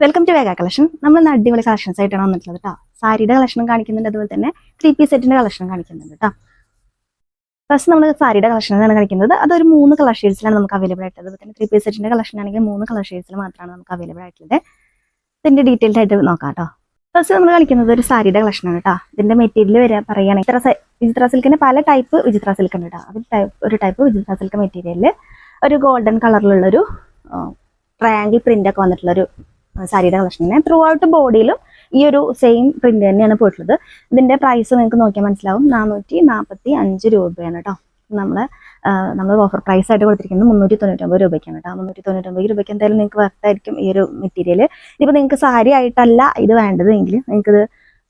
Welcome to വേഗ collection നമ്മൾ ഇന്ന് അടിപൊളി കളക്ഷൻസ് ആയിട്ടാണ് വന്നിട്ടുള്ളത് കേട്ടോ സാരിയുടെ കളക്ഷനും കാണിക്കുന്നുണ്ട്. അതുപോലെ തന്നെ ത്രീ പീസ് സെറ്റിന്റെ കളക്ഷനും കാണിക്കുന്നുണ്ട് കേട്ടോ ഫസ്റ്റ് നമ്മൾ സാരിയുടെ കളക്ഷനാണ് കാണിക്കുന്നത്. അതൊരു മൂന്ന് കളർ ഷെയ്ഡ്സിലാണ് നമുക്ക് അവൈലബിൾ ആയിട്ടുള്ളത്. അതുപോലെ തന്നെ ത്രീ പീസ് സെറ്റിന്റെ കളക്ഷൻ ആണെങ്കിൽ മൂന്ന് കളർ ഷെയ്ഡ്സിൽ മാത്രമാണ് നമുക്ക് അവൈലബിൾ ആയിട്ടുള്ളത്. ഇതിന്റെ ഡീറ്റെയിൽഡ് ആയിട്ട് നോക്കാം കേട്ടോ ഫസ്റ്റ് നമ്മൾ കാണിക്കുന്നത് ഒരു സാരിയുടെ കളക്ഷനാണ് കേട്ടോ ഇതിന്റെ മെറ്റീരിയൽ വരെ പറയുകയാണെങ്കിൽ വിചിത്ര സിൽക്കിന്റെ പല ടൈപ്പ് വിചിത്ര സിൽക്ക് ഉണ്ട് കേട്ടോ ടൈപ്പ് ഒരു ടൈപ്പ് വിചിത്ര സിൽക്ക് മെറ്റീരിയലിൽ ഒരു ഗോൾഡൻ കളറിലുള്ളൊരു ട്രയാങ്കിൾ പ്രിന്റ് ഒക്കെ വന്നിട്ടുള്ളൊരു സാരിയുടെ കളക്ഷനാണ് ത്രൂ ഔട്ട് ബോഡിയിലും ഈ ഒരു സെയിം പ്രിന്റ് തന്നെയാണ് പോയിട്ടുള്ളത്. ഇതിന്റെ പ്രൈസ് നിങ്ങൾക്ക് നോക്കിയാൽ മനസ്സിലാവും. നാനൂറ്റി നാൽപ്പത്തി അഞ്ച് രൂപയാണ് കേട്ടോ നമ്മൾ നമ്മൾ ഓഫർ പ്രൈസ് ആയിട്ട് കൊടുത്തിരിക്കുന്നത് മുന്നൂറ്റി തൊണ്ണൂറ്റൊമ്പത് രൂപയ്ക്കാണ് കേട്ടോ മുന്നൂറ്റി തൊണ്ണൂറ്റൊമ്പത് രൂപയ്ക്ക് എന്തായാലും നിങ്ങൾക്ക് വർത്തായിരിക്കും ഈ ഒരു മെറ്റീരിയൽ ഇനിയിപ്പോൾ നിങ്ങൾക്ക് സാരി ആയിട്ടല്ല ഇത് വേണ്ടതെങ്കിൽ നിങ്ങൾക്ക് ഇത്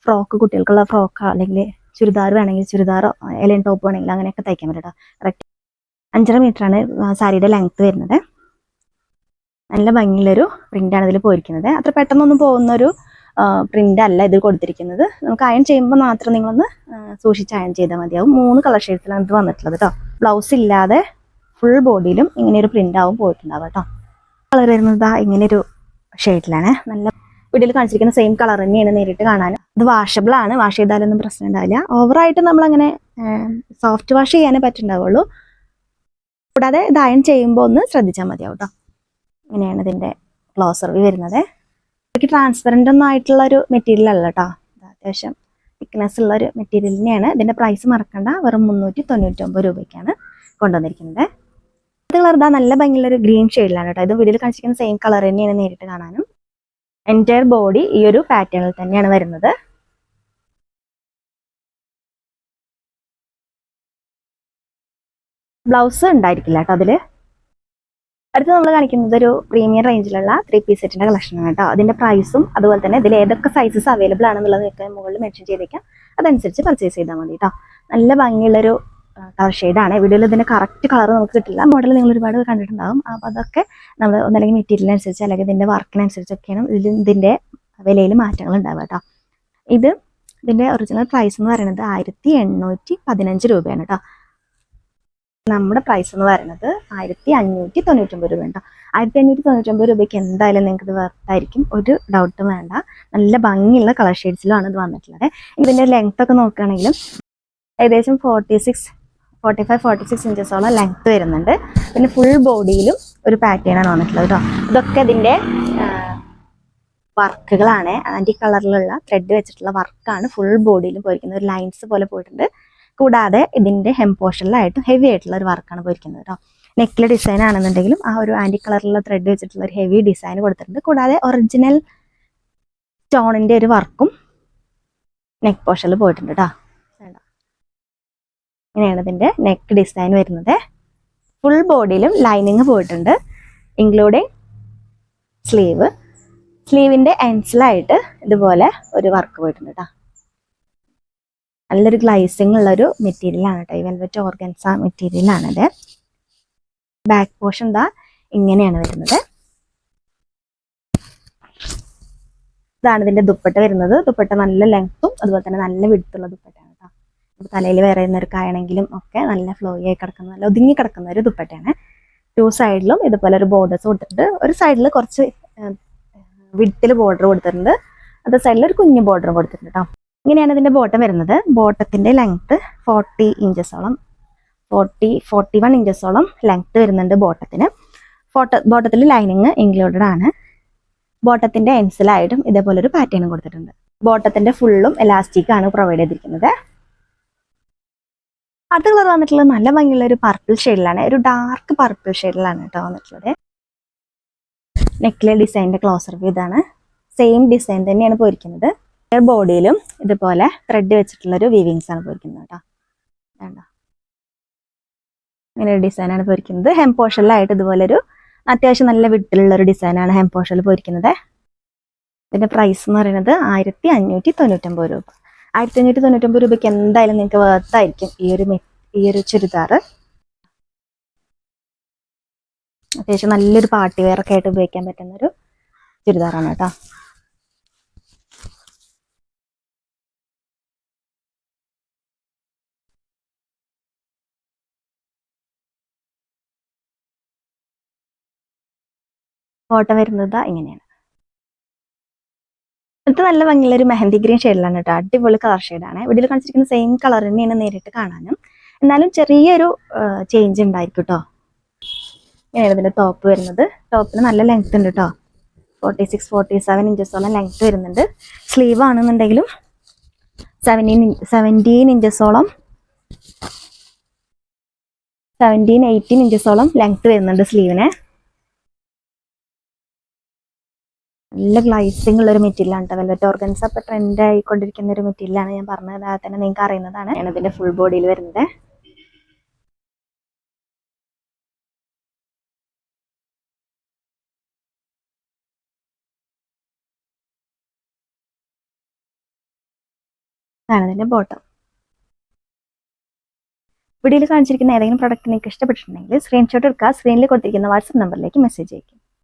ഫ്രോക്ക് കുട്ടികൾക്കുള്ള ഫ്രോക്കോ അല്ലെങ്കിൽ ചുരിദാർ വേണമെങ്കിൽ ചുരിദാറോ എലൻ ടോപ്പ് വേണമെങ്കിൽ അങ്ങനെയൊക്കെ തയ്ക്കാൻ പറ്റും കേട്ടോ കറക്റ്റ് അഞ്ചര ആണ് സാരിയുടെ ലെങ്ത് വരുന്നത്. നല്ല ഭംഗിയുള്ളൊരു പ്രിന്റാണ് ഇതിൽ പോയിരിക്കുന്നത്. അത്ര പെട്ടെന്നൊന്നും പോകുന്നൊരു പ്രിന്റ് അല്ല ഇതിൽ കൊടുത്തിരിക്കുന്നത്. നമുക്ക് അയൺ ചെയ്യുമ്പോൾ മാത്രം നിങ്ങളൊന്ന് സൂക്ഷിച്ച് അയൺ ചെയ്താൽ മതിയാവും. മൂന്ന് കളർ ഷെയ്ഡ്സിലാണ് ഇത് വന്നിട്ടുള്ളത് കേട്ടോ ബ്ലൗസ് ഇല്ലാതെ ഫുൾ ബോഡിയിലും ഇങ്ങനെ ഒരു പ്രിന്റ് ആവും പോയിട്ടുണ്ടാവും കേട്ടോ കളർ വരുന്നത് ഇങ്ങനെ ഒരു ഷെയ്ഡിലാണ് നല്ല വീഡിയോയിൽ കാണിച്ചിരിക്കുന്ന സെയിം കളർ തന്നെയാണ് നേരിട്ട് കാണാൻ ഇത് വാഷബിൾ ആണ്. വാഷ് ചെയ്താലൊന്നും പ്രശ്നം ഉണ്ടാവില്ല. ഓവറായിട്ട് നമ്മളങ്ങനെ സോഫ്റ്റ് വാഷ് ചെയ്യാനേ പറ്റുണ്ടാവുള്ളൂ കൂടാതെ ഇത് അയൺ ചെയ്യുമ്പോൾ ഒന്ന് ശ്രദ്ധിച്ചാൽ മതിയാവും കേട്ടോ ഇങ്ങനെയാണ് ഇതിന്റെ ക്ലോസർ വരുന്നത്. എനിക്ക് ട്രാൻസ്പെറന്റ് ഒന്നും ആയിട്ടുള്ള ഒരു മെറ്റീരിയൽ അല്ല കേട്ടോ അത്യാവശ്യം തിക്നെസ് ഉള്ള ഒരു മെറ്റീരിയൽ തന്നെയാണ്. ഇതിന്റെ പ്രൈസ് മറക്കണ്ട. വെറും മുന്നൂറ്റി തൊണ്ണൂറ്റൊമ്പത് രൂപയ്ക്കാണ് കൊണ്ടുവന്നിരിക്കുന്നത്. ഇത് കളർ ഇതാ നല്ല ഭംഗിയുള്ള ഒരു ഗ്രീൻ ഷെയ്ഡിലാണ് കേട്ടോ ഇത് വീഡിയോയിൽ കാണിച്ചിരിക്കുന്ന സെയിം കളർ തന്നെയാണ് നേരിട്ട് കാണാനും. എന്റയർ ബോഡി ഈ ഒരു പാറ്റേണിൽ തന്നെയാണ് വരുന്നത്. ബ്ലൗസ് ഉണ്ടായിരിക്കില്ല കേട്ടോ അതിൽ. അടുത്ത് നമ്മൾ കാണിക്കുന്നത് ഒരു പ്രീമിയം റേഞ്ചിലുള്ള ത്രീ പീസ് സെറ്റിന്റെ കളക്ഷനാണ് കേട്ടോ. അതിന്റെ പ്രൈസും അതുപോലെ തന്നെ ഇതിൽ ഏതൊക്കെ സൈസസ് അവൈലബിൾ ആണെന്നുള്ളത് ഞാൻ മുകളിൽ മെൻഷൻ ചെയ്തേക്കാം. അതനുസരിച്ച് പർച്ചേസ് ചെയ്താൽ മതി കേട്ടോ. നല്ല ഭംഗിയുള്ളൊരു കളർ ഷെയ്ഡാണ് വീഡിയോയിൽ ഇതിന്റെ കറക്റ്റ് കളർ നമുക്ക് കിട്ടില്ല. മോഡൽ നിങ്ങൾ ഒരുപാട് കണ്ടിട്ടുണ്ടാകും അപ്പോൾ അതൊക്കെ നമ്മൾ ഒന്നല്ലെങ്കിൽ മെറ്റീരിയലിനനുസരിച്ച് അല്ലെങ്കിൽ ഇതിന്റെ വർക്കിനനുസരിച്ചൊക്കെയാണ് ഇതിൽ ഇതിന്റെ വിലയിൽ മാറ്റങ്ങൾ ഉണ്ടാവുക കേട്ടോ. ഇത് ഇതിന്റെ ഒറിജിനൽ പ്രൈസ് എന്ന് പറയുന്നത് ആയിരത്തി എണ്ണൂറ്റി പതിനഞ്ച് രൂപയാണ് കേട്ടോ. നമ്മുടെ പ്രൈസ് എന്ന് പറയുന്നത് ആയിരത്തി അഞ്ഞൂറ്റി തൊണ്ണൂറ്റൊമ്പത് രൂപ ഉണ്ടോ ആയിരത്തി അഞ്ഞൂറ്റി തൊണ്ണൂറ്റൊമ്പത് രൂപയ്ക്ക് എന്തായാലും നിങ്ങൾക്ക് ഇത് വർത്തായിരിക്കും ഒരു ഡൗട്ടും വേണ്ട. നല്ല ഭംഗിയുള്ള കളർ ഷെയ്ഡ്സിലാണ് ഇത് വന്നിട്ടുള്ളത്. ഇതിന്റെ ലെങ്ത് ഒക്കെ നോക്കുകയാണെങ്കിലും ഏകദേശം forty six forty five forty six ഇഞ്ചസോളം length വരുന്നുണ്ട്. പിന്നെ ഫുൾ ബോഡിയിലും ഒരു പാറ്റേണാണ് വന്നിട്ടുള്ളത് കേട്ടോ ഇതൊക്കെ ഇതിന്റെ വർക്കുകളാണ്. ആന്റി കളറിലുള്ള ത്രെഡ് വെച്ചിട്ടുള്ള വർക്കാണ് ഫുൾ ബോഡിയിലും പോയിരിക്കുന്നത് ഒരു ലൈൻസ് പോലെ പോയിട്ടുണ്ട്. കൂടാതെ ഇതിന്റെ ഹെം പോർഷനിലായിട്ട് ഹെവി ആയിട്ടുള്ള ഒരു വർക്കാണ് പോയിരിക്കുന്നത് കേട്ടോ നെക്കിലെ ഡിസൈൻ ആണെന്നുണ്ടെങ്കിലും ആ ഒരു ആന്റി കളറിലുള്ള ത്രെഡ് വെച്ചിട്ടുള്ള ഒരു ഹെവി ഡിസൈൻ കൊടുത്തിട്ടുണ്ട്. കൂടാതെ ഒറിജിനൽ സ്റ്റോണിന്റെ ഒരു വർക്കും നെക്ക് പോർഷനിൽ പോയിട്ടുണ്ട് കേട്ടോ. ഇങ്ങനെയാണ് ഇതിന്റെ നെക്ക് ഡിസൈൻ വരുന്നത്. ഫുൾ ബോഡിയിലും ലൈനിങ് പോയിട്ടുണ്ട് ഇൻക്ലൂഡിങ് സ്ലീവ് സ്ലീവിന്റെ എൻസിലായിട്ട് ഇതുപോലെ ഒരു വർക്ക് പോയിട്ടുണ്ട് കേട്ടോ നല്ലൊരു ഗ്ലൈസിങ് ഉള്ള ഒരു മെറ്റീരിയലാണ് കേട്ടോ. ഈ വെൽവെറ്റ് ഓർഗൻസ മെറ്റീരിയലാണിത്. ബാക്ക് പോർഷൻ ദാ ഇങ്ങനെയാണ് വരുന്നത്. ഇതാണ് ഇതിന്റെ ദുപ്പട്ട വരുന്നത്. ദുപ്പട്ട നല്ല ലെങ്ത്തും അതുപോലെ തന്നെ നല്ല വിടുത്തുള്ള ദുപ്പട്ടയാണ് കേട്ടോ. തലയിൽ തലയിൽ വേറെ ആണെങ്കിലും ഒക്കെ നല്ല ഫ്ലോയി ആയി കിടക്കുന്ന നല്ല ഒതുങ്ങി കിടക്കുന്ന ഒരു ദുപ്പട്ടയാണ്. ടു സൈഡിലും ഇതുപോലെ ഒരു ബോർഡേഴ്സ് കൊടുത്തിട്ടുണ്ട്. ഒരു സൈഡിൽ കുറച്ച് വിട്ടിൽ ബോർഡർ കൊടുത്തിട്ടുണ്ട്. അതേ സൈഡിൽ ഒരു കുഞ്ഞു ബോർഡർ കൊടുത്തിട്ടുണ്ട് കേട്ടോ. ഇങ്ങനെയാണ് ഇതിന്റെ ബോട്ടം വരുന്നത്. ബോട്ടത്തിന്റെ ലെങ്ത്ത് ഫോർട്ടി ഇഞ്ചസോളം. ഫോർട്ടി ഫോർട്ടി വൺ ഇഞ്ചസോളം ലെങ്ത്ത് വരുന്നുണ്ട് ബോട്ടത്തിന് ഫോട്ട ബോട്ടത്തിൽ ലൈനിങ് ഇൻക്ലൂഡഡ് ആണ്. ബോട്ടത്തിന്റെ എൻസിലായിട്ടും ഇതേപോലെ ഒരു പാറ്റേണും കൊടുത്തിട്ടുണ്ട്. ബോട്ടത്തിന്റെ ഫുള്ളും എലാസ്റ്റിക് ആണ് പ്രൊവൈഡ് ചെയ്തിരിക്കുന്നത്. അടുത്ത കളർ വന്നിട്ടുള്ളത് നല്ല ഭംഗിയുള്ള ഒരു പർപ്പിൾ ഷെയ്ഡിലാണ് ഒരു ഡാർക്ക് പർപ്പിൾ ഷെയ്ഡിലാണ് കേട്ടോ വന്നിട്ടുള്ളത്. നെക്കിലെ ഡിസൈനിന്റെ ക്ലോസർ വ്യൂ ഇതാണ്. സെയിം ഡിസൈൻ തന്നെയാണ് പോയിരിക്കുന്നത്. ബോഡിയിലും ഇതുപോലെ ത്രെഡ് വെച്ചിട്ടുള്ളൊരു വീവിങ്സ് ആണ് പോയിരിക്കുന്നത് കേട്ടോ. വേണ്ട. ഇങ്ങനെ ഒരു ഡിസൈനാണ് പോയിരിക്കുന്നത്. ഹെം പോർഷനിലായിട്ട് ഇതുപോലെ ഒരു അത്യാവശ്യം നല്ല വിട്ടിലുള്ള ഒരു ഡിസൈനാണ് ഹെം പോർഷനിൽ പോയിരിക്കുന്നത്. ഇതിന്റെ പ്രൈസ് എന്ന് പറയുന്നത് ആയിരത്തി അഞ്ഞൂറ്റി തൊണ്ണൂറ്റൊമ്പത് രൂപ. ആയിരത്തി അഞ്ഞൂറ്റി തൊണ്ണൂറ്റൊമ്പത് രൂപയ്ക്ക് എന്തായാലും നിങ്ങൾക്ക് വേർത്തായിരിക്കും ഈ ഒരു ഈ ഒരു ചുരിദാറ് അത്യാവശ്യം നല്ലൊരു പാർട്ടി വെയർ ഒക്കെ ആയിട്ട് ഉപയോഗിക്കാൻ പറ്റുന്ന ഒരു ചുരിദാറാണ് കേട്ടോ. ഫോട്ടോ വരുന്നത് ഇങ്ങനെയാണ്. ഇത് നല്ല ഭംഗിയുള്ള ഒരു മെഹന്തി ഗ്രീൻ ഷെയ്ഡിലാണ് കേട്ടോ. അടിപൊളി കളർ ഷെയ്ഡാണ്. വീഡിയോയിൽ കാണിച്ചിരിക്കുന്ന സെയിം കളർ തന്നെയാണ് നേരിട്ട് കാണാനും. എന്നാലും ചെറിയൊരു ചേഞ്ച് ഉണ്ടായിരിക്കും കേട്ടോ. ഇങ്ങനെയാണ് ഇതിന്റെ ടോപ്പ് വരുന്നത്. ടോപ്പിന് നല്ല ലെങ്ത് ഉണ്ട് കേട്ടോ. ഫോർട്ടി സിക്സ് ഫോർട്ടി സെവൻ ഇഞ്ചസോളം ലെങ്ത് വരുന്നുണ്ട്. സ്ലീവ് ആണെന്നുണ്ടെങ്കിലും സെവന്റീൻ സെവന്റീൻ ഇഞ്ചസോളം സെവന്റീൻ എയ്റ്റീൻ ഇഞ്ചസോളം ലെങ്ത് വരുന്നുണ്ട് സ്ലീവിന് നല്ല ഗ്ലൈസിംഗ് ഉള്ള ഒരു മെറ്റീരിയലാണ് കേട്ടോ വെൽവെറ്റ് ഓർഗൻസ് അപ്പൊ ട്രെൻഡ് ആയിക്കൊണ്ടിരിക്കുന്ന ഒരു മെറ്റീരിയലാണ് ഞാൻ പറഞ്ഞത്. അത് തന്നെ നിങ്ങൾക്ക് അറിയുന്നതാണ്. ഞാൻ അതിന്റെ ഫുൾ ബോഡിയിൽ വരുന്നത്. ആണ് ഇതിന്റെ ബോട്ടം വീഡിയോയിൽ കാണിച്ചിരിക്കുന്ന ഏതെങ്കിലും പ്രോഡക്റ്റ് നിങ്ങൾക്ക് ഇഷ്ടപ്പെട്ടിട്ടുണ്ടെങ്കിൽ സ്ക്രീൻഷോട്ട് എടുക്കുക. സ്ക്രീനിൽ കൊടുത്തിരിക്കുന്ന വാട്സപ്പ് നമ്പറിലേക്ക് മെസ്സേജ് അയക്കും